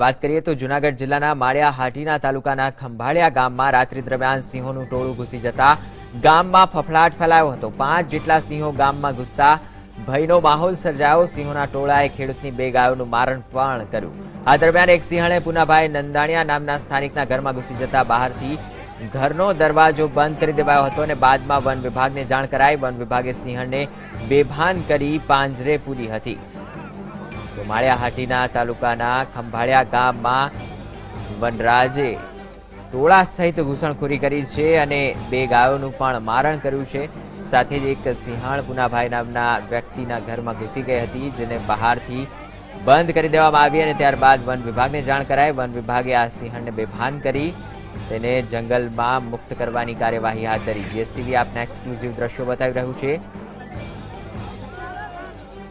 વાત કરીએ તો જુનાગઢ જિલ્લાના માળિયા હાટીના તાલુકાના ખંભાળિયા ગામમાં રાત્રિ દરમિયાન સિંહોનું ટોળું ઘૂસી જતા ગામમાં ફફડાટ ફેલાયો હતો. પાંચ જેટલા સિંહો ગામમાં ઘૂસતા ભયનો માહોલ સર્જાયો. સિંહોના ટોળાએ ખેડૂતની બે ગાયોનું મારણ પણ કર્યું. આ દરમિયાન એક સિંહણે પુનાભાઈ નંદાણિયા નામના સ્થાનિકના ઘરમાં ઘૂસી જતા બહારથી ઘરનો દરવાજો બંધ કરી દેવાયો હતો અને બાદમાં વન વિભાગને જાણ કરાઈ. વન વિભાગે સિંહણને બેભાન કરી પાંજરે પૂરી હતી. તો માળિયા હાટીના તાલુકાના ખંભાળિયા ગામમાં વનરાજે ટોળા સહિત ઘૂસણખોરી કરી છે અને બે ગાયોનું પણ મારણ કર્યું છે. સાથે જ એક સિંહાણ પુનાભાઈ નામના વ્યક્તિના ઘરમાં ઘૂસી ગઈ હતી, જેને બહારથી બંધ કરી દેવામાં આવી અને ત્યારબાદ વન વિભાગને જાણ કરાય વન વિભાગે આ સિંહણને બેભાન કરી તેને જંગલમાં મુક્ત કરવાની કાર્યવાહી હાથ ધરી. જીએસટીવી આપના એક્સક્લુઝિવ દ્રશ્યો બતાવી રહ્યું છે.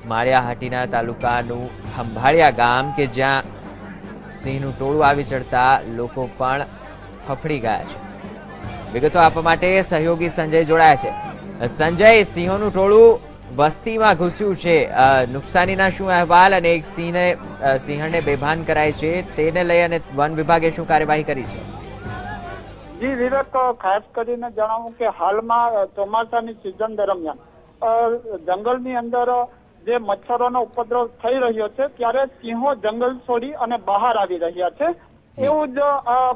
માળિયા હાટીના તાલુકાનું ખંભાળિયા ગામ કે જ્યાં સિંહનું ટોળું આવી ચડતા લોકો પણ ફફડી ગયા છે. વિગતો આપવા માટે સહયોગી સંજય જોડાયા છે. સંજય, સિંહોનું ટોળું વસ્તીમાં ઘૂસ્યું છે. નુકસાનીના શું અહેવાલ અને એક સિંહને સિંહણને બેભાન કરાય છે તેને લઈ અને વન વિભાગે શું કાર્યવાહી કરી છે? જી વિવેક ખાસ કરીને જણાવું કે હાલમાં ચોમાસાની સિઝન દરમિયાન જંગલની અંદર જે મચ્છરોનો ઉપદ્રવ થઈ રહ્યો છે ત્યારે સિંહો જંગલ છોડી અને બહાર આવી રહ્યા છે. એવું જ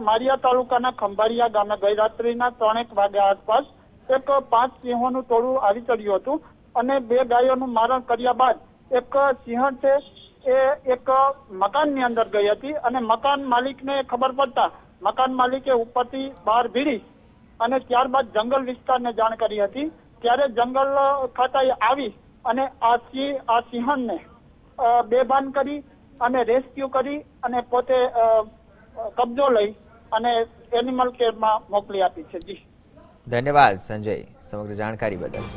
મારિયા તાલુકાના ખંભાળિયા ગામે ગઈ રાત્રિના ત્રણેક વાગ્યા આસપાસ એક પાંચ સિંહોનું ટોળું આવી ચડ્યું હતું અને બે ગાયોનું મારણ કર્યા બાદ એક સિંહ છે એ એક મકાનની અંદર ગઈ હતી અને મકાન માલિકને ખબર પડતા મકાન માલિકે ઉપરથી બહાર ભીડી અને ત્યારબાદ જંગલ વિસ્તારને જાણ કરી હતી. ત્યારે જંગલ ખાતાએ આવી અને આ સિંહ આ સિંહણને બેભાન કરી અને રેસ્ક્યુ કરી અને પોતે કબજો લઈ અને એનિમલ કેરમાં મોકલી આપી છે. જી. ધન્યવાદ, સંજય, સમગ્ર જાણકારી બદલ.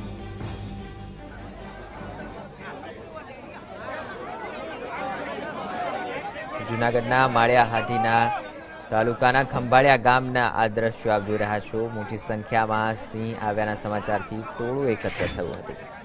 જુનાગઢના માળિયા હાટીના તાલુકાના ખંભાળિયા ગામના આ દ્રશ્યો આપ જોઈ રહ્યા છો. મોટી સંખ્યામાં સિંહ આવ્યાના સમાચારથી ટોળું એકત્ર થયું હતું.